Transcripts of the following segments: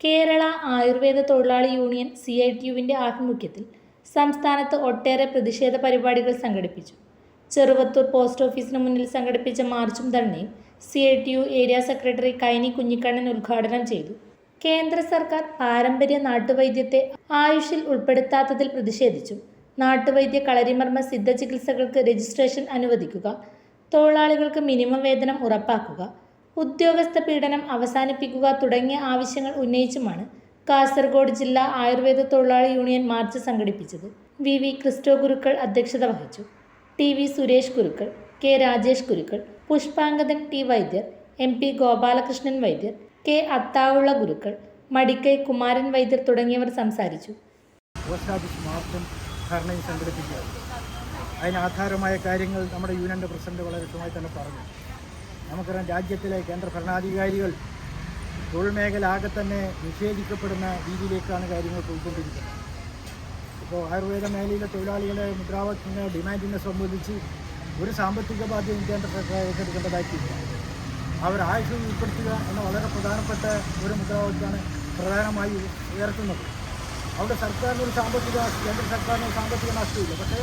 കേരള ആയുർവേദ തൊഴിലാളി union C I T യുവിന്റെ ആഭിമുഖ്യത്തിൽ സംസ്ഥാനത്ത് ഒട്ടേറെ പ്രതിഷേധ പരിപാടികൾ സംഘടിപ്പിച്ചു. ചെറുവത്തൂർ പോസ്റ്റ് ഓഫീസിന് മുന്നിൽ സംഘടിപ്പിച്ച മാർച്ചും ധർണയും C I T U area secretary Kaini Kunhikannan ഉദ്ഘാടനം ചെയ്തു. കേന്ദ്ര സർക്കാർ പാരമ്പര്യ നാട്ടുവൈദ്യത്തെ ആയുഷിൽ ഉൾപ്പെടുത്താത്തതിൽ പ്രതിഷേധിച്ചു. നാട്ടുവൈദ്യ കളരിമർമ്മ സിദ്ധ ചികിത്സകൾക്ക് രജിസ്ട്രേഷൻ അനുവദിക്കുക തൊഴിലാളികൾക്ക് മിനിമം വേതനം ഉറപ്പാക്കുക ഉദ്യോഗസ്ഥ പീഡനം അവസാനിപ്പിക്കുക തുടങ്ങിയ ആവശ്യങ്ങൾ ഉന്നയിച്ചുമാണ് കാസർഗോഡ് ജില്ലാ ആയുർവേദ തൊഴിലാളി യൂണിയൻ മാർച്ച് സംഘടിപ്പിച്ചത്. വി. വി. ക്രിസ്റ്റോ ഗുരുക്കൾ അധ്യക്ഷത വഹിച്ചു. T. V. Suresh Gurukkal K. Rajesh Gurukkal Pushpangadan T Vaidyar M. P. Gopalakrishnan Vaidyar K Athaulla Gurukkal Madikkai Kumaran Vaidyar തുടങ്ങിയവർ സംസാരിച്ചു. അതിന് ആധാരമായ കാര്യങ്ങൾ നമ്മുടെ യൂണിയന്റെ പ്രസിഡന്റ് വളരെ വ്യക്തമായി തന്നെ പറഞ്ഞു. നമുക്കറിയാം രാജ്യത്തിലെ കേന്ദ്ര ഭരണാധികാരികൾ തൊഴിൽ മേഖല ആകെ തന്നെ നിഷേധിക്കപ്പെടുന്ന രീതിയിലേക്കാണ് കാര്യങ്ങൾ പോയിക്കൊണ്ടിരിക്കുന്നത്. ഇപ്പോൾ ആയുർവേദ മേഖലയിലെ തൊഴിലാളികളെ മുദ്രാവാക്യങ്ങളെ ഡിമാൻഡിനെ സംബന്ധിച്ച് ഒരു സാമ്പത്തിക ബാധ്യത കേന്ദ്ര സർക്കാർ ഏറ്റെടുക്കേണ്ടതായിട്ടില്ല. അവർ ആയുഷ് ഉൾപ്പെടുത്തുക എന്ന വളരെ പ്രധാനപ്പെട്ട ഒരു മുദ്രാവാക്യമാണ് പ്രധാനമായി ഉയർത്തുന്നത്. അവിടെ സർക്കാരിന് ഒരു സാമ്പത്തിക കേന്ദ്ര സർക്കാരിന് ഒരു സാമ്പത്തിക നഷ്ടമില്ല. പക്ഷേ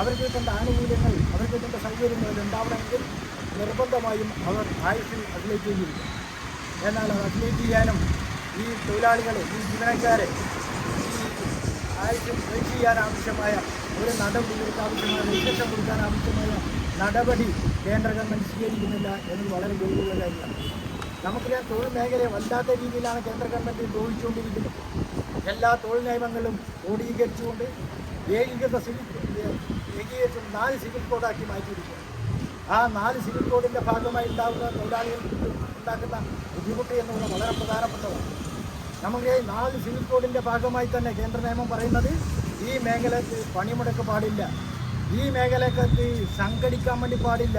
അവർക്ക് കിട്ടേണ്ട ആനുകൂല്യങ്ങൾ അവർക്ക് കിട്ടേണ്ട സൗകര്യങ്ങൾ ഉണ്ടാവണമെങ്കിൽ നിർബന്ധമായും അവർ ആയുഷിൽ ചെയ്തിരിക്കും എന്നാൽ അത് അപ്ഡേറ്റ് ചെയ്യാനും ഈ തൊഴിലാളികളെ ഈ ജീവനക്കാരെ ആയുഷിൽ ചെയ്യാൻ ആവശ്യമായ ഒരു നടപടികൾക്ക് ആവശ്യമായ നിർദ്ദേശം കൊടുക്കാൻ ആവശ്യമായ നടപടി കേന്ദ്ര ഗവൺമെന്റ് സ്വീകരിക്കുന്നില്ല എന്നത് വളരെ ഗൗരവമുള്ള കാര്യമാണ്. നമുക്കറിയാം തൊഴിൽ മേഖലയെ വല്ലാത്ത രീതിയിലാണ് കേന്ദ്ര ഗവൺമെന്റ് ദ്രോഹിച്ചുകൊണ്ടിരിക്കുന്നത്. എല്ലാ തൊഴിൽ നിയമങ്ങളും ക്രോഡീകരിച്ചുകൊണ്ട് ഏകീകൃത സിവിൽ ഏകീകരിച്ച് നാല് സിവിൽ കോഡാക്കി മാറ്റിയിരിക്കുകയാണ്. ആ നാല് സിവിൽ കോഡിന്റെ ഭാഗമായി ഉണ്ടാകുന്ന തൊഴിലാളികൾക്ക് ഉണ്ടാക്കുന്ന ബുദ്ധിമുട്ട് എന്നുള്ളത് വളരെ പ്രധാനപ്പെട്ടതാണ്. നമുക്ക് നാല് സിവിൽ കോഡിന്റെ ഭാഗമായി തന്നെ കേന്ദ്ര നിയമം പറയുന്നത് ഈ മേഖലയ്ക്ക് പണിമുടക്ക് പാടില്ല. ഈ മേഖലക്കകത്ത് സംഘടിക്കാൻ വേണ്ടി പാടില്ല.